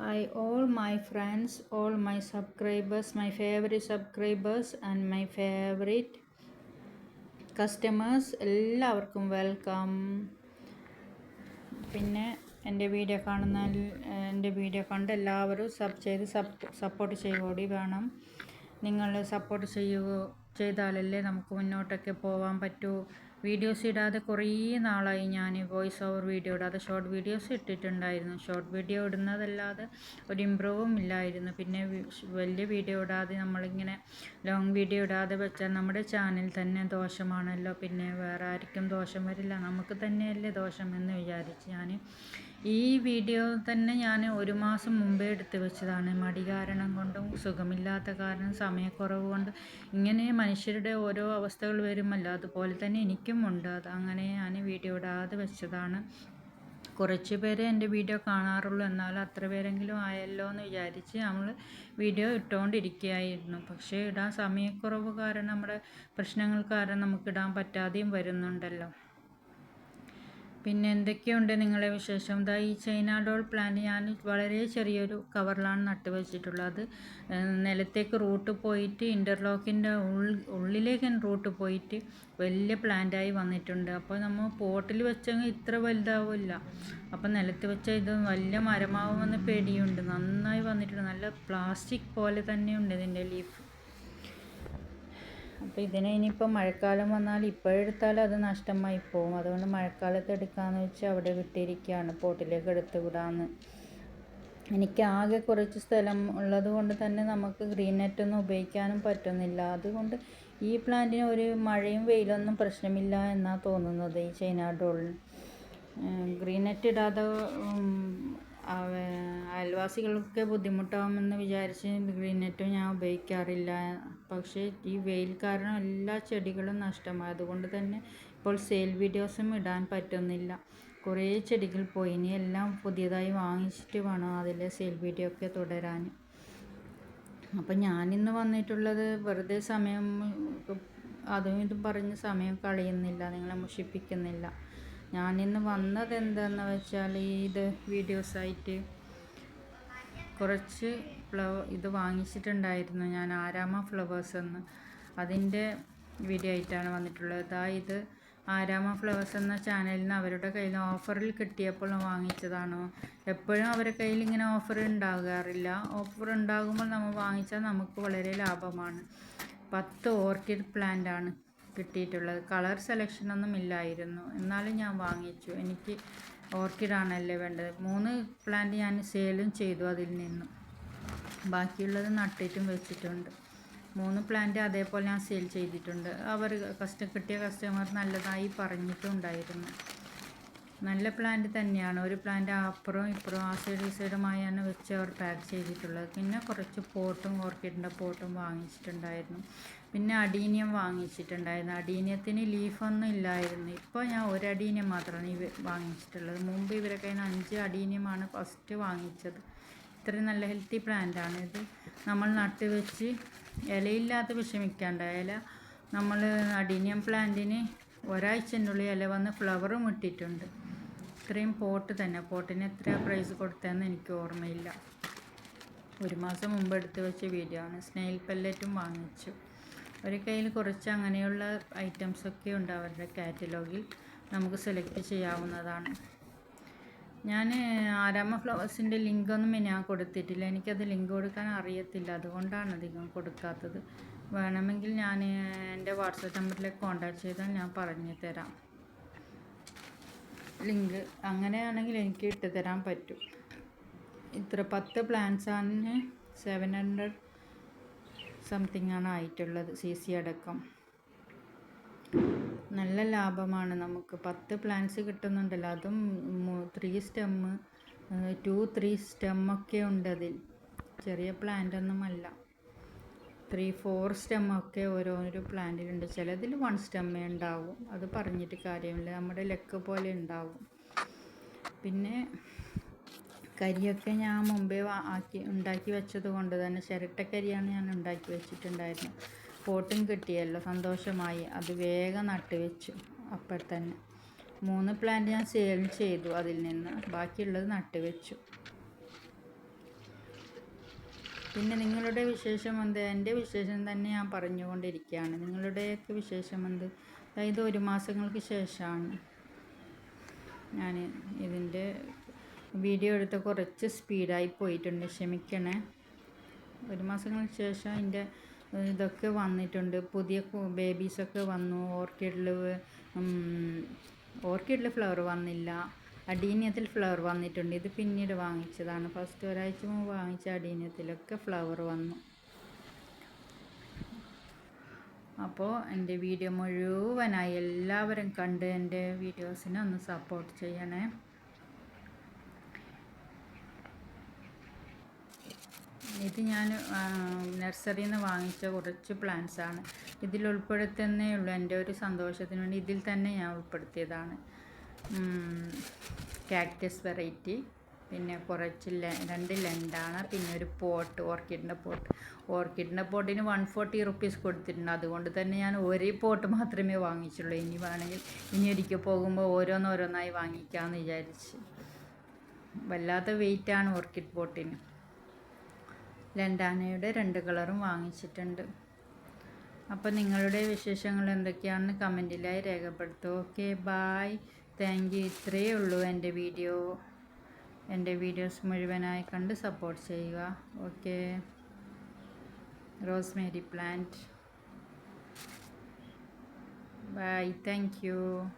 Hi, all my friends all my subscribers my favorite subscribers and my favorite customers എല്ലാവർക്കും welcome പിന്നെ എന്റെ video കാണുന്ന എന്റെ video കണ്ട് എല്ലാവരും സബ് ചെയ്ത് സപ്പോർട്ട് ചെയ്യുകൂടി വേണം. നിങ്ങൾ സപ്പോർട്ട് ചെയ്യുക ചെയ്താലല്ലേ നമുക്ക് മുന്നോട്ടൊക്കെ പോകാൻ പറ്റൂ. വീഡിയോസ് ഇടാതെ കുറേ നാളായി ഞാൻ വോയിസ് ഓവർ വീഡിയോ ഇടാതെ ഷോർട്ട് വീഡിയോസ് ഇട്ടിട്ടുണ്ടായിരുന്നു. ഷോർട്ട് വീഡിയോ ഇടുന്നതല്ലാതെ ഒരു ഇമ്പ്രൂവും ഇല്ലായിരുന്നു. പിന്നെ വലിയ വീഡിയോ ഇടാതെ നമ്മളിങ്ങനെ ലോങ് വീഡിയോ ഇടാതെ വെച്ചാൽ നമ്മുടെ ചാനൽ തന്നെ ദോഷമാണല്ലോ. പിന്നെ വേറെ ആർക്കും ദോഷം വരില്ല. നമുക്ക് തന്നെയല്ലേ ദോഷം എന്ന് വിചാരിച്ച് ഞാൻ ഈ വീഡിയോ തന്നെ ഞാൻ ഒരു മാസം മുമ്പേ എടുത്ത് വെച്ചതാണ്. മടി കാരണം കൊണ്ടും സുഖമില്ലാത്ത കാരണം സമയക്കുറവ് കൊണ്ടും ഇങ്ങനെ മനുഷ്യരുടെ ഓരോ അവസ്ഥകൾ വരുമല്ലോ. അതുപോലെ തന്നെ എനിക്കും അത് അങ്ങനെ ഞാൻ വീഡിയോ ഇടാതെ വെച്ചതാണ്. കുറച്ച് പേര് എന്റെ വീഡിയോ കാണാറുള്ളൂ. എന്നാലും അത്ര പേരെങ്കിലും ആയല്ലോ എന്ന് വിചാരിച്ച് നമ്മൾ വീഡിയോ ഇട്ടുകൊണ്ടിരിക്കുകയായിരുന്നു പക്ഷേ ഇടാൻ സമയക്കുറവ് കാരണം നമ്മുടെ പ്രശ്നങ്ങൾ കാരണം നമുക്ക് ഇടാൻ പറ്റാതെയും വരുന്നുണ്ടല്ലോ. പിന്നെ എന്തൊക്കെയുണ്ട് നിങ്ങളെ വിശേഷം? ഇതാ ഈ ചൈന ഡോൾ പ്ലാന്റ് ഞാൻ വളരെ ചെറിയൊരു കവറിലാണ് നട്ടുവച്ചിട്ടുള്ളത് നിലത്തേക്ക് റൂട്ട് പോയിട്ട് ഇന്റർലോക്കിന്റെ ഉള്ളിലേക്ക് റൂട്ട് പോയിട്ട് വലിയ പ്ലാന്റായി വന്നിട്ടുണ്ട്. അപ്പോൾ നമ്മൾ പോട്ടിൽ വെച്ചെങ്കിൽ ഇത്ര വലുതാവില്ല. അപ്പോൾ നിലത്ത് വെച്ചാൽ ഇത് വലിയ മരമാവുമെന്ന് പേടിയുണ്ട്. നന്നായി വന്നിട്ടുണ്ട്. നല്ല പ്ലാസ്റ്റിക് പോലെ തന്നെയുണ്ട് ഇതിന്റെ ലീഫ്. അപ്പോൾ ഇതിനെ ഇനിയിപ്പോൾ മഴക്കാലം വന്നാൽ ഇപ്പോഴെടുത്താൽ അത് നഷ്ടമായി പോകും അതുകൊണ്ട് മഴക്കാലത്ത് എടുക്കാമെന്ന് വെച്ച് അവിടെ വിട്ടിരിക്കുകയാണ് പോട്ടിലേക്ക് എടുത്ത് വിടാമെന്ന് എനിക്ക് ആകെ കുറച്ച് സ്ഥലം ഉള്ളത് കൊണ്ട് തന്നെ നമുക്ക് ഗ്രീൻ നെറ്റ് ഒന്നും ഉപയോഗിക്കാനും പറ്റുന്നില്ല. അതുകൊണ്ട് ഈ പ്ലാന്റിന് ഒരു മഴയും വെയിലൊന്നും പ്രശ്നമില്ല എന്നാണ് തോന്നുന്നത് ഈ ചൈന ഡോളിന്. ഗ്രീൻ നെറ്റ് ഇടാതെ അയൽവാസികൾക്ക് ബുദ്ധിമുട്ടാകുമെന്ന് വിചാരിച്ച് ഗ്രീൻ നെറ്റ് ഞാൻ ഉപയോഗിക്കാറില്ല. പക്ഷേ ഈ വെയിൽ കാരണം എല്ലാ ചെടികളും നഷ്ടമായി അതുകൊണ്ട് തന്നെ ഇപ്പോൾ സെയിൽ വീഡിയോസും ഇടാൻ പറ്റുന്നില്ല. കുറേ ചെടികൾ പോയി. ഇനി എല്ലാം പുതിയതായി വാങ്ങിച്ചിട്ട് വേണം അതിലെ സെയിൽ വീഡിയോ ഒക്കെ തുടരാൻ. അപ്പം ഞാനിന്ന് വന്നിട്ടുള്ളത് വെറുതെ സമയം അതും ഇതും പറഞ്ഞ് സമയം കളയുന്നില്ല നിങ്ങളെ മുഷിപ്പിക്കുന്നില്ല. ഞാനിന്ന് വന്നത് എന്താണെന്ന് വെച്ചാൽ ഇത് വീഡിയോസായിട്ട് കുറച്ച് ഫ്ലവർ ഇത് വാങ്ങിച്ചിട്ടുണ്ടായിരുന്നു ഞാൻ ആരാമ ഫ്ലവേഴ്സ് എന്ന്. അതിന്റെ വീഡിയോ ആയിട്ടാണ് വന്നിട്ടുള്ളത്. ഇതാ ഇത് ആരാമ ഫ്ലവേഴ്സ് എന്ന ചാനലിൽ നിന്ന് അവരുടെ കയ്യിൽ നിന്ന് ഓഫറിൽ കിട്ടിയപ്പോൾ വാങ്ങിച്ചതാണ്. എപ്പോഴും അവരുടെ കയ്യിൽ ഇങ്ങനെ ഓഫർ ഉണ്ടാകാറില്ല. ഓഫർ ഉണ്ടാകുമ്പോൾ നമ്മൾ വാങ്ങിച്ചാൽ നമുക്ക് വളരെ ലാഭമാണ്. പത്ത് ഓർക്കിഡ് പ്ലാന്റ് ആണ് കിട്ടിയിട്ടുള്ളത്. കളർ സെലക്ഷൻ ഒന്നും ഇല്ലായിരുന്നു. എന്നാലും ഞാൻ വാങ്ങിച്ചു. എനിക്ക് ഓർക്കിഡാണല്ലേ വേണ്ടത്. മൂന്ന് പ്ലാന്റ് ഞാൻ സെയിലും ചെയ്തു അതിൽ നിന്നും. ബാക്കിയുള്ളത് നട്ടിട്ടും വെച്ചിട്ടുണ്ട്. മൂന്ന് പ്ലാന്റ് അതേപോലെ ഞാൻ സെയിൽ ചെയ്തിട്ടുണ്ട്. അവർ കസ്റ്റ കിട്ടിയ കസ്റ്റമർ നല്ലതായി പറഞ്ഞിട്ടുണ്ടായിരുന്നു നല്ല പ്ലാന്റ് തന്നെയാണ്. ഒരു പ്ലാന്റ് അപ്പുറവും ഇപ്പുറവും ആ സൈഡ് ഈ സൈഡുമായാണ് വെച്ച് അവർ പാക്ക് ചെയ്തിട്ടുള്ളത്. പിന്നെ കുറച്ച് പോട്ടും ഓർക്കിഡിന്റെ പോട്ടും വാങ്ങിച്ചിട്ടുണ്ടായിരുന്നു. പിന്നെ അടീനിയം വാങ്ങിച്ചിട്ടുണ്ടായിരുന്നു. അടീനിയത്തിന് ലീഫൊന്നും ഇല്ലായിരുന്നു. ഇപ്പോൾ ഞാൻ ഒരു അടീനിയം മാത്രമാണ് ഈ വാങ്ങിച്ചിട്ടുള്ളത്. മുമ്പ് ഇവരെ കയ്യിൽ അഞ്ച് അടീനിയമാണ് ഫസ്റ്റ് വാങ്ങിച്ചത്. ഇത്രയും നല്ല ഹെൽത്തി പ്ലാന്റാണ് ഇത്. നമ്മൾ നട്ട് വെച്ച് ഇലയില്ലാത്ത വിഷമിക്കാണ്ട. ഇല നമ്മൾ അടീനിയം പ്ലാന്റിന് ഒരാഴ്ചന്റെ ഉള്ളിൽ ഇല വന്ന് ഫ്ലവറും ഇട്ടിട്ടുണ്ട്. ഇത്രയും പോട്ട് തന്നെ. പോട്ടിന് എത്ര പ്രൈസ് കൊടുത്തതെന്ന് എനിക്ക് ഓർമ്മയില്ല. ഒരു മാസം മുമ്പ് എടുത്തു വെച്ച വീഡിയോ ആണ്. സ്നെയിൽ പെല്ലറ്റും വാങ്ങിച്ചു. ഒരു കയ്യിൽ കുറച്ച് അങ്ങനെയുള്ള ഐറ്റംസൊക്കെ ഉണ്ട് അവരുടെ കാറ്റലോഗിൽ നമുക്ക് സെലക്ട് ചെയ്യാവുന്നതാണ്. ഞാൻ ആരാമ ഫ്ലവേഴ്സിന്റെ ലിങ്കൊന്നും ഞാൻ കൊടുത്തിട്ടില്ല. എനിക്കത് ലിങ്ക് കൊടുക്കാൻ അറിയത്തില്ല. അതുകൊണ്ടാണ് അധികം കൊടുക്കാത്തത്. വേണമെങ്കിൽ ഞാൻ എന്റെ വാട്സപ്പ് നമ്പറിലേക്ക് കോൺടാക്ട് ചെയ്താൽ ഞാൻ പറഞ്ഞു തരാം ലിങ്ക് അങ്ങനെയാണെങ്കിൽ എനിക്ക് ഇട്ട് തരാൻ പറ്റും. ഇത്ര പത്ത് പ്ലാൻസാണ് സെവൻ ഹൺഡ്രഡ് സംതിങ് ആണ് ആയിട്ടുള്ളത് സി സി അടക്കം. നല്ല ലാഭമാണ് നമുക്ക്. പത്ത് പ്ലാൻസ് കിട്ടുന്നുണ്ടല്ലോ. അതും ത്രീ സ്റ്റെമ്മ് ടു ത്രീ സ്റ്റെമ്മൊക്കെ ഉണ്ട് അതിൽ ചെറിയ പ്ലാന്റ് ഒന്നുമല്ല. ത്രീ ഫോർ സ്റ്റെമ്മൊക്കെ ഓരോരോ പ്ലാന്റിലുണ്ട് ചിലതിൽ വൺ സ്റ്റെമ്മേ ഉണ്ടാവും. അത് പറഞ്ഞിട്ട് കാര്യമില്ല. നമ്മുടെ ലെക്ക് പോലെ ഉണ്ടാവും. പിന്നെ കരിയൊക്കെ ഞാൻ മുമ്പേ ആക്കി ഉണ്ടാക്കി വെച്ചത് കൊണ്ട് തന്നെ ചിരട്ടക്കരിയാണ് ഞാൻ ഉണ്ടാക്കി വെച്ചിട്ടുണ്ടായിരുന്നത്. പോട്ടും കിട്ടിയല്ലോ. സന്തോഷമായി. അത് വേഗം നട്ടുവെച്ചു അപ്പോൾ തന്നെ മൂന്ന് പ്ലാന്റ് ഞാൻ സെയിൽ ചെയ്തു അതിൽ നിന്ന്. ബാക്കിയുള്ളത് നട്ട് വെച്ചു. പിന്നെ നിങ്ങളുടെ വിശേഷം എന്ത്? എന്റെ വിശേഷം തന്നെ ഞാൻ പറഞ്ഞുകൊണ്ടിരിക്കുകയാണ്. നിങ്ങളുടെയൊക്കെ വിശേഷം എന്ത്? അതായത് ഒരു മാസങ്ങൾക്ക് ശേഷമാണ് ഞാൻ ഇതിന്റെ വീഡിയോ എടുത്ത് കുറച്ച് സ്പീഡായി പോയിട്ടുണ്ട്. ക്ഷമിക്കണേ. ഒരു മാസങ്ങൾക്ക് ശേഷം അതിന്റെ ഇതൊക്കെ വന്നിട്ടുണ്ട്. പുതിയ ബേബീസൊക്കെ വന്നു. ഓർക്കിഡിൽ ഓർക്കിഡിൽ ഫ്ലവർ വന്നില്ല. അടീനിയത്തിൽ ഫ്ലവർ വന്നിട്ടുണ്ട്. ഇത് പിന്നീട് വാങ്ങിച്ചതാണ്. ഫസ്റ്റ് ഒരാഴ്ച മുമ്പ് വാങ്ങിച്ച അടീനിയത്തിലൊക്കെ ഫ്ലവർ വന്നു. അപ്പോൾ എന്റെ വീഡിയോ മുഴുവനായി എല്ലാവരും കണ്ട് എന്റെ വീഡിയോസിനെ ഒന്ന് സപ്പോർട്ട് ചെയ്യണേ. ഇത് ഞാൻ നഴ്സറിയിൽ നിന്ന് വാങ്ങിച്ച കുറച്ച് പ്ലാന്റ്സ് ആണ്. ഇതിൽ ഉൾപ്പെടുത്തുന്നേ ഉള്ളൂ എന്റെ ഒരു സന്തോഷത്തിന് വേണ്ടി. ഇതിൽ തന്നെ ഞാൻ ഉൾപ്പെടുത്തിയതാണ്. കാക്ടസ് വെറൈറ്റി പിന്നെ കുറച്ച് രണ്ട് ലെൻഡാണ് പിന്നെ ഒരു പോട്ട് ഓർക്കിഡിന്റെ പോട്ട്. ഓർക്കിഡിന്റെ പോട്ടിന് വൺ ഫോർട്ടി റുപ്പീസ് കൊടുത്തിട്ടുണ്ട്. അതുകൊണ്ട് തന്നെ ഞാൻ ഒരേ പോട്ട് മാത്രമേ വാങ്ങിച്ചുള്ളൂ. ഇനി വേണമെങ്കിൽ ഇനി ഒരിക്കൽ പോകുമ്പോൾ ഓരോന്നോരോന്നായി വാങ്ങിക്കാമെന്ന് വിചാരിച്ച്. വല്ലാത്ത വെയിറ്റാണ് ഓർക്കിഡ് പോട്ടിന്. ലെൻഡാനയുടെ രണ്ട് കളറും വാങ്ങിച്ചിട്ടുണ്ട്. അപ്പോൾ നിങ്ങളുടെ വിശേഷങ്ങൾ എന്തൊക്കെയാണെന്ന് കമന്റിലായി രേഖപ്പെടുത്തും. Okay bye thank you. ഇത്രയേ ഉള്ളൂ എന്റെ വീഡിയോ. എന്റെ വീഡിയോസ് മുഴുവനായി കണ്ട് സപ്പോർട്ട് ചെയ്യുക. Okay. Rosemary plant. Bye. Thank you.